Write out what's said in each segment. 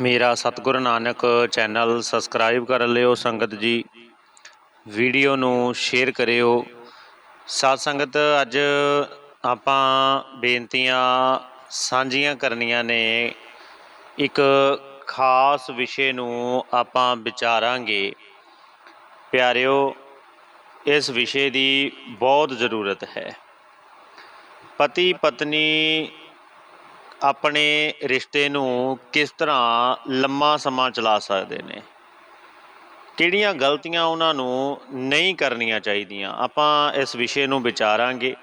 ਮੇਰਾ ਸਤਿਗੁਰੂ Nanak channel subscribe ਕਰ ਲਿਓ ਸੰਗਤ ਜੀ। ਵੀਡੀਓ ਨੂੰ ਸ਼ੇਅਰ ਕਰਿਓ। ਸਾਧ ਸੰਗਤ, ਅੱਜ ਆਪਾਂ ਬੇਨਤੀਆਂ ਸਾਂਝੀਆਂ ਕਰਨੀਆਂ ਨੇ। ਇੱਕ ਖਾਸ ਵਿਸ਼ੇ ਨੂੰ ਆਪਾਂ ਵਿਚਾਰਾਂਗੇ। ਪਿਆਰਿਓ, ਇਸ ਵਿਸ਼ੇ ਦੀ ਬਹੁਤ ਜ਼ਰੂਰਤ ਹੈ। ਪਤੀ ਪਤਨੀ ਆਪਣੇ ਰਿਸ਼ਤੇ ਨੂੰ ਕਿਸ ਤਰ੍ਹਾਂ ਲੰਮਾ ਸਮਾਂ ਚਲਾ ਸਕਦੇ ਨੇ? ਕਿਹੜੀਆਂ ਗਲਤੀਆਂ ਉਹਨਾਂ ਨੂੰ ਨਹੀਂ ਕਰਨੀਆਂ ਚਾਹੀਦੀਆਂ? ਆਪਾਂ ਇਸ ਵਿਸ਼ੇ ਨੂੰ ਵਿਚਾਰਾਂਗੇ।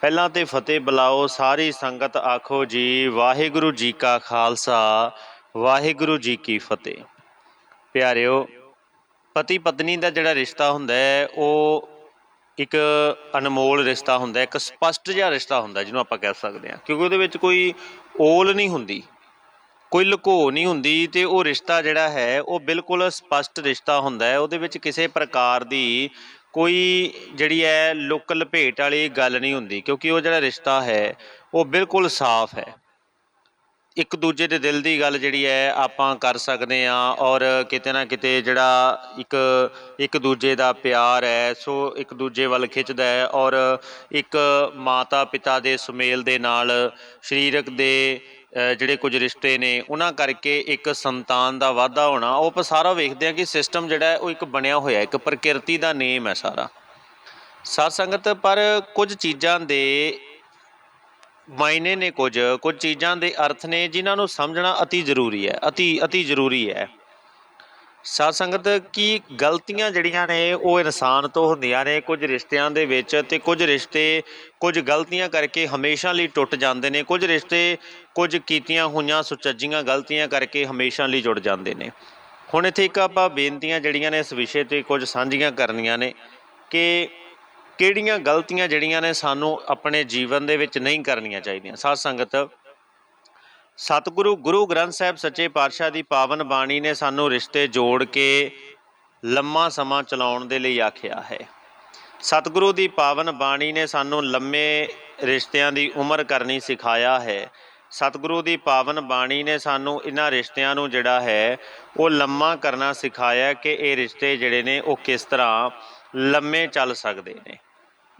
ਪਹਿਲਾਂ ਤੇ ਫਤਿਹ ਬੁਲਾਓ, ਸਾਰੀ ਸੰਗਤ ਆਖੋ ਜੀ, ਵਾਹਿਗੁਰੂ ਜੀ ਕਾ ਖਾਲਸਾ, ਵਾਹਿਗੁਰੂ ਜੀ ਕੀ ਫਤਿਹ। ਪਿਆਰਿਓ ਪਤੀ ਪਤਨੀ ਦਾ ਜਿਹੜਾ ਰਿਸ਼ਤਾ ਹੁੰਦਾ ਹੈ, ਉਹ ਇੱਕ ਅਨਮੋਲ ਰਿਸ਼ਤਾ ਹੁੰਦਾ, ਇੱਕ ਸਪਸ਼ਟ ਜਿਹਾ ਰਿਸ਼ਤਾ ਹੁੰਦਾ ਜਿਹਨੂੰ ਆਪਾਂ ਕਹਿ ਸਕਦੇ ਹਾਂ। ਕਿਉਂਕਿ ਉਹਦੇ ਵਿੱਚ ਕੋਈ ਓਲ ਨਹੀਂ ਹੁੰਦੀ, ਕੋਈ ਲੁਕੋ ਨਹੀਂ ਹੁੰਦੀ ਤੇ ਉਹ ਰਿਸ਼ਤਾ ਜਿਹੜਾ ਹੈ, ਉਹ ਬਿਲਕੁਲ ਸਪਸ਼ਟ ਰਿਸ਼ਤਾ ਹੁੰਦਾ ਹੈ। ਉਹਦੇ ਵਿੱਚ ਕਿਸੇ ਪ੍ਰਕਾਰ ਦੀ ਕੋਈ ਜਿਹੜੀ ਹੈ ਲੁੱਕ ਲਪੇਟ ਵਾਲੀ ਗੱਲ ਨਹੀਂ ਹੁੰਦੀ, ਕਿਉਂਕਿ ਉਹ ਜਿਹੜਾ ਰਿਸ਼ਤਾ ਹੈ, ਉਹ ਬਿਲਕੁਲ ਸਾਫ਼ ਹੈ। ਇੱਕ ਦੂਜੇ ਦੇ ਦਿਲ ਦੀ ਗੱਲ ਜਿਹੜੀ ਹੈ ਆਪਾਂ ਕਰ ਸਕਦੇ ਆ ਔਰ ਕਿਤੇ ਨਾ ਕਿਤੇ ਜਿਹੜਾ ਇੱਕ ਇੱਕ ਦੂਜੇ ਦਾ ਪਿਆਰ ਹੈ, ਸੋ ਇੱਕ ਦੂਜੇ ਵੱਲ ਖਿੱਚਦਾ ਹੈ ਔਰ ਇੱਕ ਮਾਤਾ ਪਿਤਾ ਦੇ ਸੁਮੇਲ ਦੇ ਨਾਲ ਸਰੀਰਕ ਦੇ ਜਿਹੜੇ ਕੁਝ ਰਿਸ਼ਤੇ ਨੇ, ਉਹਨਾਂ ਕਰਕੇ ਇੱਕ ਸੰਤਾਨ ਦਾ ਵਾਧਾ ਹੋਣਾ, ਉਹ ਆਪਾਂ ਸਾਰਾ ਵੇਖਦੇ ਆ ਕਿ ਸਿਸਟਮ ਜਿਹੜਾ ਉਹ ਇੱਕ ਬਣਿਆ ਹੋਇਆ ਇੱਕ ਪ੍ਰਕਿਰਤੀ ਦਾ ਨੇਮ ਹੈ ਸਾਰਾ। ਸਾਧ ਸੰਗਤ, ਪਰ ਕੁਝ ਚੀਜ਼ਾਂ ਦੇ ਮਾਇਨੇ ਨੇ ਕੁਝ ਕੁਝ ਚੀਜ਼ਾਂ ਦੇ ਅਰਥ ਨੇ ਜਿਨ੍ਹਾਂ ਨੂੰ ਸਮਝਣਾ ਅਤੀ ਜ਼ਰੂਰੀ ਹੈ, ਅਤੀ ਅਤੀ ਜ਼ਰੂਰੀ ਹੈ। ਸਾਧ ਸੰਗਤ, ਕੀ ਗਲਤੀਆਂ ਜਿਹੜੀਆਂ ਨੇ, ਉਹ ਇਨਸਾਨ ਤੋਂ ਹੁੰਦੀਆਂ ਨੇ? ਕੁਝ ਰਿਸ਼ਤਿਆਂ ਦੇ ਵਿੱਚ ਤੇ ਕੁਝ ਰਿਸ਼ਤੇ ਕੁਝ ਗਲਤੀਆਂ ਕਰਕੇ ਹਮੇਸ਼ਾ ਲਈ ਟੁੱਟ ਜਾਂਦੇ ਨੇ। ਕੁਝ ਰਿਸ਼ਤੇ ਕੁਝ ਕੀਤੀਆਂ ਹੋਈਆਂ ਸੁਚੱਜੀਆਂ ਗਲਤੀਆਂ ਕਰਕੇ ਹਮੇਸ਼ਾ ਲਈ ਜੁੜ ਜਾਂਦੇ ਨੇ। ਹੁਣ ਇੱਥੇ ਇੱਕ ਆਪਾਂ ਬੇਨਤੀਆਂ ਜਿਹੜੀਆਂ ਨੇ ਇਸ ਵਿਸ਼ੇ ਤੇ ਕੁਝ ਸਾਂਝੀਆਂ ਕਰਨੀਆਂ ਨੇ ਕਿ ਕਿਹੜੀਆਂ ਗਲਤੀਆਂ ਜਿਹੜੀਆਂ ਨੇ ਸਾਨੂੰ ਆਪਣੇ ਜੀਵਨ ਦੇ ਵਿੱਚ ਨਹੀਂ ਕਰਨੀਆਂ ਚਾਹੀਦੀਆਂ? ਸਾਧ ਸੰਗਤ, ਸਤਿਗੁਰੂ ਗੁਰੂ ਗ੍ਰੰਥ ਸਾਹਿਬ ਸੱਚੇ ਪਾਤਸ਼ਾਹ ਦੀ ਪਾਵਨ ਬਾਣੀ ਨੇ ਸਾਨੂੰ ਰਿਸ਼ਤੇ ਜੋੜ ਕੇ ਲੰਮਾ ਸਮਾਂ ਚਲਾਉਣ ਦੇ ਲਈ ਆਖਿਆ ਹੈ। ਸਤਿਗੁਰੂ ਦੀ ਪਾਵਨ ਬਾਣੀ ਨੇ ਸਾਨੂੰ ਲੰਮੇ ਰਿਸ਼ਤਿਆਂ ਦੀ ਉਮਰ ਕਰਨੀ ਸਿਖਾਇਆ ਹੈ। ਸਤਿਗੁਰੂ ਦੀ ਪਾਵਨ ਬਾਣੀ ਨੇ ਸਾਨੂੰ ਇਹਨਾਂ ਰਿਸ਼ਤਿਆਂ ਨੂੰ ਜਿਹੜਾ ਹੈ, ਉਹ ਲੰਮਾ ਕਰਨਾ ਸਿਖਾਇਆ ਕਿ ਇਹ ਰਿਸ਼ਤੇ ਜਿਹੜੇ ਨੇ, ਉਹ ਕਿਸ ਤਰ੍ਹਾਂ ਲੰਮੇ ਚੱਲ ਸਕਦੇ ਨੇ।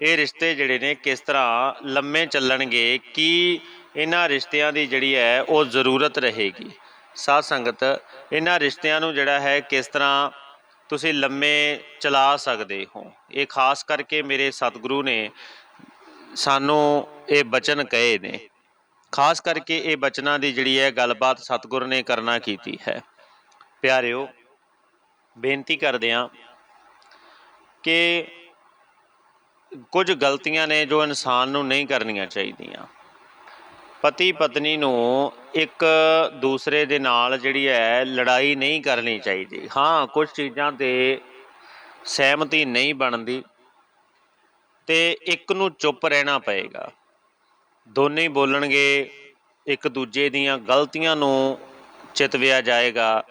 ਇਹ ਰਿਸ਼ਤੇ ਜਿਹੜੇ ਨੇ ਕਿਸ ਤਰ੍ਹਾਂ ਲੰਮੇ ਚੱਲਣਗੇ, ਕੀ ਇਹਨਾਂ ਰਿਸ਼ਤਿਆਂ ਦੀ ਜਿਹੜੀ ਹੈ ਉਹ ਜ਼ਰੂਰਤ ਰਹੇਗੀ? ਸਾਧ ਸੰਗਤ, ਇਹਨਾਂ ਰਿਸ਼ਤਿਆਂ ਨੂੰ ਜਿਹੜਾ ਹੈ ਕਿਸ ਤਰ੍ਹਾਂ ਤੁਸੀਂ ਲੰਮੇ ਚਲਾ ਸਕਦੇ ਹੋ? ਇਹ ਖਾਸ ਕਰਕੇ ਮੇਰੇ ਸਤਿਗੁਰੂ ਨੇ ਸਾਨੂੰ ਇਹ ਬਚਨ ਕਹੇ ਨੇ। ਖਾਸ ਕਰਕੇ ਇਹ ਬਚਨਾਂ ਦੀ ਜਿਹੜੀ ਹੈ ਗੱਲਬਾਤ ਸਤਿਗੁਰ ਨੇ ਕਰਨਾ ਕੀਤੀ ਹੈ। ਪਿਆਰਿਓ, ਬੇਨਤੀ ਕਰਦੇ ਹਾਂ ਕਿ ਕੁਝ ਗਲਤੀਆਂ ਨੇ ਜੋ ਇਨਸਾਨ ਨੂੰ ਨਹੀਂ ਕਰਨੀਆਂ ਚਾਹੀਦੀਆਂ। ਪਤੀ ਪਤਨੀ ਨੂੰ ਇੱਕ ਦੂਸਰੇ ਦੇ ਨਾਲ ਜਿਹੜੀ ਹੈ ਲੜਾਈ ਨਹੀਂ ਕਰਨੀ ਚਾਹੀਦੀ। ਹਾਂ, ਕੁਝ ਚੀਜ਼ਾਂ ਤੇ ਸਹਿਮਤੀ ਨਹੀਂ ਬਣਦੀ ਤੇ ਇੱਕ ਨੂੰ ਚੁੱਪ ਰਹਿਣਾ ਪਏਗਾ। ਦੋਨੇ ਬੋਲਣਗੇ, ਇੱਕ ਦੂਜੇ ਦੀਆਂ ਗਲਤੀਆਂ ਨੂੰ ਚਿਤਵਿਆ ਜਾਏਗਾ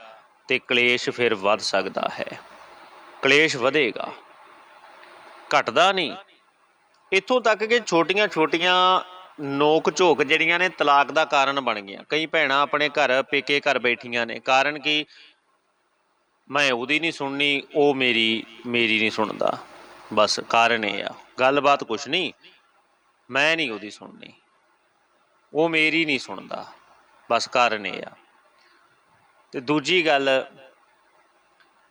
ਤੇ ਕਲੇਸ਼ ਫਿਰ ਵੱਧ ਸਕਦਾ ਹੈ। ਕਲੇਸ਼ ਵਧੇਗਾ। ਘਟਦਾ ਨਹੀਂ। ਇੱਥੋਂ ਤੱਕ ਕਿ ਛੋਟੀਆਂ-ਛੋਟੀਆਂ ਨੋਕ ਝੋਕ ਜਿਹੜੀਆਂ ਨੇ ਤਲਾਕ ਦਾ ਕਾਰਨ ਬਣ ਗਈਆਂ। ਕਈ ਭੈਣਾਂ ਆਪਣੇ ਘਰ, ਪੇਕੇ ਘਰ ਬੈਠੀਆਂ ਨੇ। ਕਾਰਨ ਕਿ? ਮੈਂ ਉਹਦੀ ਨਹੀਂ ਸੁਣਨੀ, ਉਹ ਮੇਰੀ ਮੇਰੀ ਨਹੀਂ ਸੁਣਦਾ। ਬਸ ਕਾਰਨ ਇਹ ਆ। ਗੱਲਬਾਤ ਕੁਛ ਨਹੀਂ। ਮੈਂ ਨਹੀਂ ਉਹਦੀ ਸੁਣਨੀ। ਉਹ ਮੇਰੀ ਨਹੀਂ ਸੁਣਦਾ। ਬਸ ਕਾਰਨ ਇਹ ਆ। ਤੇ ਦੂਜੀ ਗੱਲ,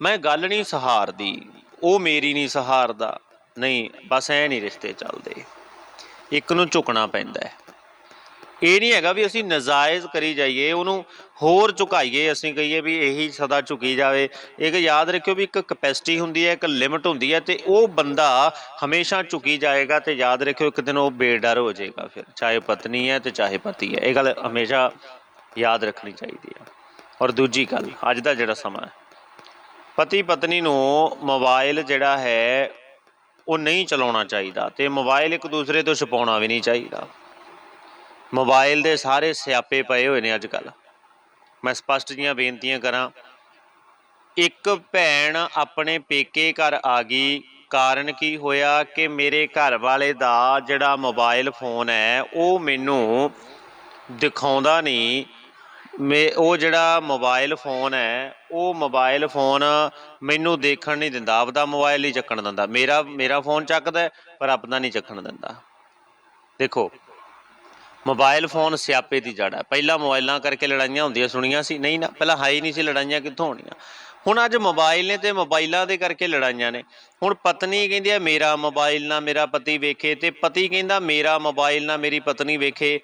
ਮੈਂ ਗੱਲ ਨਹੀਂ ਸਹਾਰਦੀ। ਉਹ ਮੇਰੀ ਨਹੀਂ ਸਹਾਰਦਾ। ਨਹੀਂ, ਬਸ ਐ ਨਹੀਂ ਰਿਸ਼ਤੇ ਚੱਲਦੇ। ਇੱਕ ਨੂੰ ਝੁਕਣਾ ਪੈਂਦਾ ਹੈ। ਇਹ ਨਹੀਂ ਹੈਗਾ ਵੀ ਅਸੀਂ ਨਜਾਇਜ਼ ਕਰੀ ਜਾਈਏ, ਉਹਨੂੰ ਹੋਰ ਝੁਕਾਈਏ, ਅਸੀਂ ਕਹੀਏ ਵੀ ਇਹੀ ਸਦਾ ਝੁਕੀ ਜਾਵੇ। ਇੱਕ ਯਾਦ ਰੱਖਿਓ ਵੀ ਇੱਕ ਕਪੈਸਿਟੀ ਹੁੰਦੀ ਹੈ, ਇੱਕ ਲਿਮਟ ਹੁੰਦੀ ਹੈ ਤੇ ਉਹ ਬੰਦਾ ਹਮੇਸ਼ਾ ਝੁਕੀ ਜਾਏਗਾ ਤੇ ਯਾਦ ਰੱਖਿਓ ਇੱਕ ਦਿਨ ਉਹ ਬੇਡਰ ਹੋ ਜਾਏਗਾ ਫਿਰ, ਚਾਹੇ ਪਤਨੀ ਹੈ ਤੇ ਚਾਹੇ ਪਤੀ ਹੈ। ਇਹ ਗੱਲ ਹਮੇਸ਼ਾ ਯਾਦ ਰੱਖਣੀ ਚਾਹੀਦੀ ਹੈ। ਔਰ ਦੂਜੀ ਗੱਲ, ਅੱਜ ਦਾ ਜਿਹੜਾ ਸਮਾਂ ਹੈ। ਪਤੀ ਪਤਨੀ ਨੂੰ ਮੋਬਾਈਲ ਜਿਹੜਾ ਹੈ ਉਹ ਨਹੀਂ ਚਲਾਉਣਾ ਚਾਹੀਦਾ ਤੇ ਮੋਬਾਈਲ ਇੱਕ ਦੂਸਰੇ ਤੋਂ ਛਪਾਉਣਾ ਵੀ ਨਹੀਂ ਚਾਹੀਦਾ। ਮੋਬਾਈਲ ਦੇ ਸਾਰੇ ਸਿਆਪੇ ਪਏ ਹੋਏ ਨੇ ਅੱਜ ਕੱਲ ਮੈਂ ਸਪਸ਼ਟ ਜੀਆਂ ਬੇਨਤੀਆਂ ਕਰਾਂ, ਇੱਕ ਭੈਣ ਆਪਣੇ ਪੇਕੇ ਘਰ ਆ ਗਈ, ਕਾਰਨ ਕੀ ਹੋਇਆ ਕਿ ਮੇਰੇ ਘਰ ਵਾਲੇ ਦਾ ਜਿਹੜਾ ਮੋਬਾਈਲ ਫੋਨ ਹੈ, ਉਹ ਮੈਨੂੰ ਦਿਖਾਉਂਦਾ ਨਹੀਂ ਮੇ ਉਹ ਜਿਹੜਾ ਮੋਬਾਈਲ ਫੋਨ ਹੈ, ਉਹ ਮੋਬਾਈਲ ਫੋਨ ਮੈਨੂੰ ਦੇਖਣ ਨਹੀਂ ਦਿੰਦਾ, ਆਪਦਾ ਮੋਬਾਈਲ ਹੀ ਚੱਕਣ ਦਿੰਦਾ। ਮੇਰਾ ਮੇਰਾ ਫੋਨ ਚੱਕਦਾ ਪਰ ਆਪਦਾ ਨਹੀਂ ਚੱਕਣ ਦਿੰਦਾ। ਦੇਖੋ ਮੋਬਾਈਲ ਫੋਨ ਸਿਆਪੇ ਦੀ ਜੜ ਹੈ। ਪਹਿਲਾਂ ਮੋਬਾਈਲਾਂ ਕਰਕੇ ਲੜਾਈਆਂ ਹੁੰਦੀਆਂ ਸੁਣੀਆਂ ਸੀ। ਨਹੀਂ ਨਾ, ਪਹਿਲਾਂ ਹਾਈ ਨਹੀਂ ਸੀ ਲੜਾਈਆਂ ਕਿੱਥੋਂ ਹੋਣੀਆਂ। ਹੁਣ ਅੱਜ ਮੋਬਾਈਲ ਨੇ ਤੇ ਮੋਬਾਈਲਾਂ ਦੇ ਕਰਕੇ ਲੜਾਈਆਂ ਨੇ। ਹੁਣ ਪਤਨੀ ਕਹਿੰਦੀ ਹੈ, ਮੇਰਾ ਮੋਬਾਈਲ ਨਾ ਮੇਰਾ ਪਤੀ ਵੇਖੇ। ਤੇ ਪਤੀ ਕਹਿੰਦਾ, ਮੇਰਾ ਮੋਬਾਈਲ ਨਾ ਮੇਰੀ ਪਤਨੀ ਵੇਖੇ।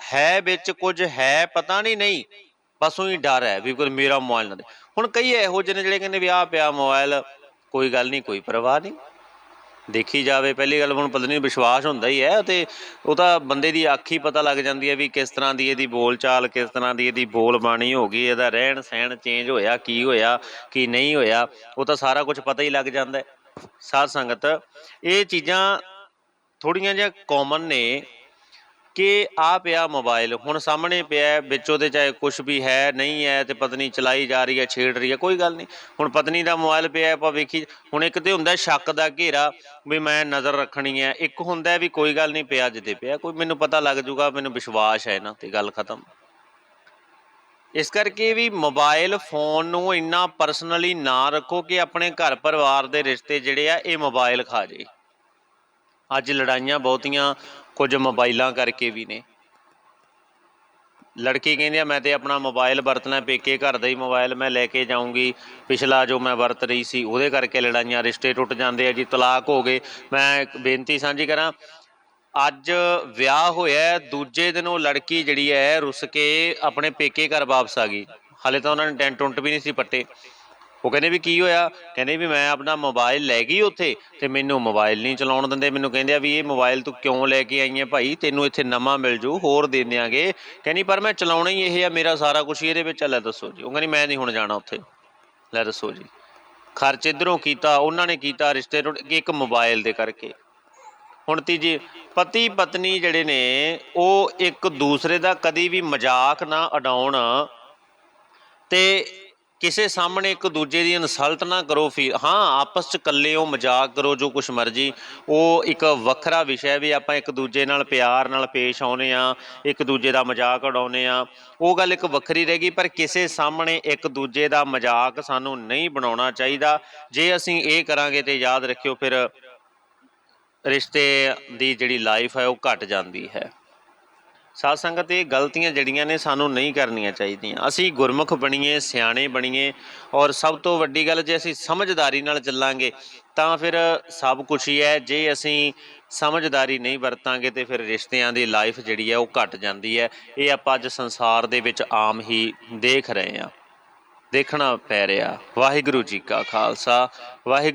ਹੈ ਵਿੱਚ ਕੁਝ ਹੈ, ਪਤਾ ਨਹੀਂ ਨਹੀਂ। ਬਸ ਉਹੀ ਡਰ ਹੈ ਵੀ ਕੋਈ ਮੇਰਾ ਮੋਬਾਈਲ ਨਾ ਦੇ। ਹੁਣ ਕਈ ਇਹੋ ਜਿਹੇ ਨੇ ਜਿਹੜੇ ਕਹਿੰਦੇ ਵੀ ਆਹ ਪਿਆ ਮੋਬਾਈਲ, ਕੋਈ ਗੱਲ ਨਹੀਂ, ਕੋਈ ਪਰਵਾਹ ਨਹੀਂ। ਦੇਖੀ ਜਾਵੇ, ਪਹਿਲੀ ਗੱਲ ਹੁਣ ਪਤਾ ਨਹੀਂ, ਵਿਸ਼ਵਾਸ ਹੁੰਦਾ ਹੀ ਹੈ ਤੇ ਉਹ ਤਾਂ ਬੰਦੇ ਦੀ ਅੱਖ ਹੀ ਪਤਾ ਲੱਗ ਜਾਂਦੀ ਹੈ ਵੀ ਕਿਸ ਤਰ੍ਹਾਂ ਦੀ ਇਹਦੀ ਬੋਲ ਚਾਲ ਕਿਸ ਤਰ੍ਹਾਂ ਦੀ ਇਹਦੀ ਬੋਲ ਬਾਣੀ ਹੋ ਗਈ, ਇਹਦਾ ਰਹਿਣ ਸਹਿਣ ਚੇਂਜ ਹੋਇਆ, ਕੀ ਹੋਇਆ, ਕੀ ਨਹੀਂ ਹੋਇਆ, ਉਹ ਤਾਂ ਸਾਰਾ ਕੁਝ ਪਤਾ ਹੀ ਲੱਗ ਜਾਂਦਾ ਹੈ। ਸਾਧ ਸੰਗਤ, ਇਹ ਚੀਜ਼ਾਂ ਥੋੜੀਆਂ ਜਿਹਾ ਕਾਮਨ ਨੇ। ਕਿ ਆ ਪਿਆ ਮੋਬਾਈਲ ਹੁਣ ਸਾਹਮਣੇ ਪਿਆ ਹੈ, ਵਿੱਚ ਉਹਦੇ ਚਾਹੇ ਕੁਝ ਵੀ ਹੈ ਨਹੀਂ ਹੈ ਤੇ ਪਤਨੀ ਚਲਾਈ ਜਾ ਰਹੀ ਹੈ ਛੇੜ ਰਹੀ ਹੈ ਕੋਈ ਗੱਲ ਨਹੀਂ। ਹੁਣ ਪਤਨੀ ਦਾ ਮੋਬਾਈਲ ਪਿਆ ਆਪਾਂ ਵੇਖੀ ਹੁਣ ਇੱਕ ਤੇ ਹੁੰਦਾ ਸ਼ੱਕ ਦਾ ਘੇਰਾ ਵੀ ਮੈਂ ਨਜ਼ਰ ਰੱਖਣੀ ਹੈ। ਇੱਕ ਹੁੰਦਾ ਵੀ ਕੋਈ ਗੱਲ ਨਹੀਂ ਪਿਆ ਜਿੱਦੇ ਪਿਆ ਕੋਈ ਮੈਨੂੰ ਪਤਾ ਲੱਗ ਜੂਗਾ ਮੈਨੂੰ ਵਿਸ਼ਵਾਸ ਹੈ ਇਹਨਾਂ ਤੇ ਗੱਲ ਖਤਮ। ਇਸ ਕਰਕੇ ਵੀ ਮੋਬਾਈਲ ਫੋਨ ਨੂੰ ਇੰਨਾ ਪਰਸਨਲੀ ਨਾ ਰੱਖੋ ਕਿ ਆਪਣੇ ਘਰ ਪਰਿਵਾਰ ਦੇ ਰਿਸ਼ਤੇ ਜਿਹੜੇ ਆ ਇਹ ਮੋਬਾਈਲ ਖਾ ਜੇ। ਅੱਜ ਲੜਾਈਆਂ ਬਹੁਤੀਆਂ ਕੁਝ ਮੋਬਾਈਲਾਂ ਕਰਕੇ ਵੀ ਨੇ। ਲੜਕੀ ਕਹਿੰਦੀ ਆ, ਮੈਂ ਤੇ ਆਪਣਾ ਮੋਬਾਈਲ ਵਰਤਣਾ ਪੇਕੇ ਘਰ ਦਾ ਹੀ ਮੋਬਾਈਲ ਮੈਂ ਲੈ ਕੇ ਜਾਊਂਗੀ। ਪਿਛਲਾ ਜੋ ਮੈਂ ਵਰਤ ਰਹੀ ਸੀ, ਉਹਦੇ ਕਰਕੇ ਲੜਾਈਆਂ ਰਿਸ਼ਤੇ ਟੁੱਟ ਜਾਂਦੇ ਆ ਜੀ, ਤਲਾਕ ਹੋ ਗਏ। ਮੈਂ ਬੇਨਤੀ ਸਾਂਝੀ ਕਰਾਂ, ਅੱਜ ਵਿਆਹ ਹੋਇਆ ਦੂਜੇ ਦਿਨ ਉਹ ਲੜਕੀ ਜਿਹੜੀ ਹੈ, ਰੁੱਸ ਕੇ ਆਪਣੇ ਪੇਕੇ ਘਰ ਵਾਪਸ ਆ ਗਈ। ਹਾਲੇ ਤਾਂ ਉਹਨਾਂ ਨੇ ਟੈਂਟ ਟੁੰਟ ਵੀ ਨਹੀਂ ਸੀ ਪੱਟੇ। ਉਹ ਕਹਿੰਦੇ ਵੀ ਕੀ ਹੋਇਆ? ਕਹਿੰਦੇ ਵੀ ਮੈਂ ਆਪਣਾ ਮੋਬਾਈਲ ਲੈ ਗਈ ਉੱਥੇ ਤੇ ਮੈਨੂੰ ਮੋਬਾਈਲ ਨਹੀਂ ਚਲਾਉਣ ਦਿੰਦੇ। ਮੈਨੂੰ ਕਹਿੰਦੇ ਆ ਵੀ ਇਹ ਮੋਬਾਈਲ ਤੂੰ ਕਿਉਂ ਲੈ ਕੇ ਆਈ ਹੈ ਭਾਈ? ਤੈਨੂੰ ਇੱਥੇ ਨਵਾਂ ਮਿਲ ਜੂ ਹੋਰ ਦੇ ਦਿਆਂਗੇ। ਕਹਿੰਦੀ ਪਰ ਮੈਂ ਚਲਾਉਣਾ ਹੀ ਇਹ ਆ ਮੇਰਾ ਸਾਰਾ ਕੁਝ ਇਹਦੇ ਵਿੱਚ ਆ, ਲੈ ਦੱਸੋ ਜੀ। ਉਹ ਕਹਿੰਦੀ ਮੈਂ ਨਹੀਂ ਹੁਣ ਜਾਣਾ ਉੱਥੇ। ਲੈ ਦੱਸੋ ਜੀ। ਖਰਚ ਇਧਰੋਂ ਕੀਤਾ ਉਹਨਾਂ ਨੇ ਕੀਤਾ ਰਿਸ਼ਤੇ ਇੱਕ ਮੋਬਾਈਲ ਦੇ ਕਰਕੇ। ਹੁਣ ਤੀਜੀ ਪਤੀ ਪਤਨੀ ਜਿਹੜੇ ਨੇ ਉਹ ਇੱਕ ਦੂਸਰੇ ਦਾ ਕਦੀ ਵੀ ਮਜ਼ਾਕ ਨਾ ਉਡਾਉਣ ਤੇ ਕਿਸੇ ਸਾਹਮਣੇ ਇੱਕ ਦੂਜੇ ਦੀ ਇਨਸਲਟ ਨਾ ਕਰੋ ਫੀ, ਹਾਂ, ਆਪਸ ਚ ਇਕੱਲੇ ਹੋ, ਮਜ਼ਾਕ ਕਰੋ, ਜੋ ਕੁਛ ਮਰਜ਼ੀ। ਉਹ ਇੱਕ ਵੱਖਰਾ ਵਿਸ਼ਾ ਹੈ ਵੀ ਆਪਾਂ ਇੱਕ ਦੂਜੇ ਨਾਲ ਪਿਆਰ ਨਾਲ ਪੇਸ਼ ਆਉਨੇ ਆ, ਇੱਕ ਦੂਜੇ ਦਾ ਮਜ਼ਾਕ ਉਡਾਉਨੇ ਆ। ਉਹ ਗੱਲ ਇੱਕ ਵੱਖਰੀ ਰਹੇਗੀ ਪਰ ਕਿਸੇ ਸਾਹਮਣੇ ਇੱਕ ਦੂਜੇ ਦਾ ਮਜ਼ਾਕ ਸਾਨੂੰ ਨਹੀਂ ਬਣਾਉਣਾ ਚਾਹੀਦਾ। ਜੇ ਅਸੀਂ ਇਹ ਕਰਾਂਗੇ ਤੇ ਯਾਦ ਰੱਖਿਓ, ਫਿਰ ਰਿਸ਼ਤੇ ਦੀ ਜਿਹੜੀ ਲਾਈਫ ਹੈ, ਉਹ ਘਟ ਜਾਂਦੀ ਹੈ। ਸਾਧ ਸੰਗਤ, ਇਹ ਗਲਤੀਆਂ ਜਿਹੜੀਆਂ ਨੇ ਸਾਨੂੰ ਨਹੀਂ ਕਰਨੀਆਂ ਚਾਹੀਦੀਆਂ। ਅਸੀਂ ਗੁਰਮੁਖ ਬਣੀਏ, ਸਿਆਣੇ ਬਣੀਏ ਔਰ ਸਭ ਤੋਂ ਵੱਡੀ ਗੱਲ ਜੇ ਅਸੀਂ ਸਮਝਦਾਰੀ ਨਾਲ ਚੱਲਾਂਗੇ, ਤਾਂ ਫਿਰ ਸਭ ਕੁਝ ਹੀ ਹੈ। ਜੇ ਅਸੀਂ ਸਮਝਦਾਰੀ ਨਹੀਂ ਵਰਤਾਂਗੇ ਤੇ ਫਿਰ ਰਿਸ਼ਤਿਆਂ ਦੀ ਲਾਈਫ ਜਿਹੜੀ ਹੈ ਉਹ ਘਟ ਜਾਂਦੀ ਹੈ। ਇਹ ਆਪਾਂ ਅੱਜ ਸੰਸਾਰ ਦੇ ਵਿੱਚ ਆਮ ਹੀ ਦੇਖ ਰਹੇ ਹਾਂ। ਦੇਖਣਾ ਪੈ ਰਿਹਾ। ਵਾਹਿਗੁਰੂ ਜੀ ਕਾ ਖਾਲਸਾ। ਵਾਹਿਗੁਰੂ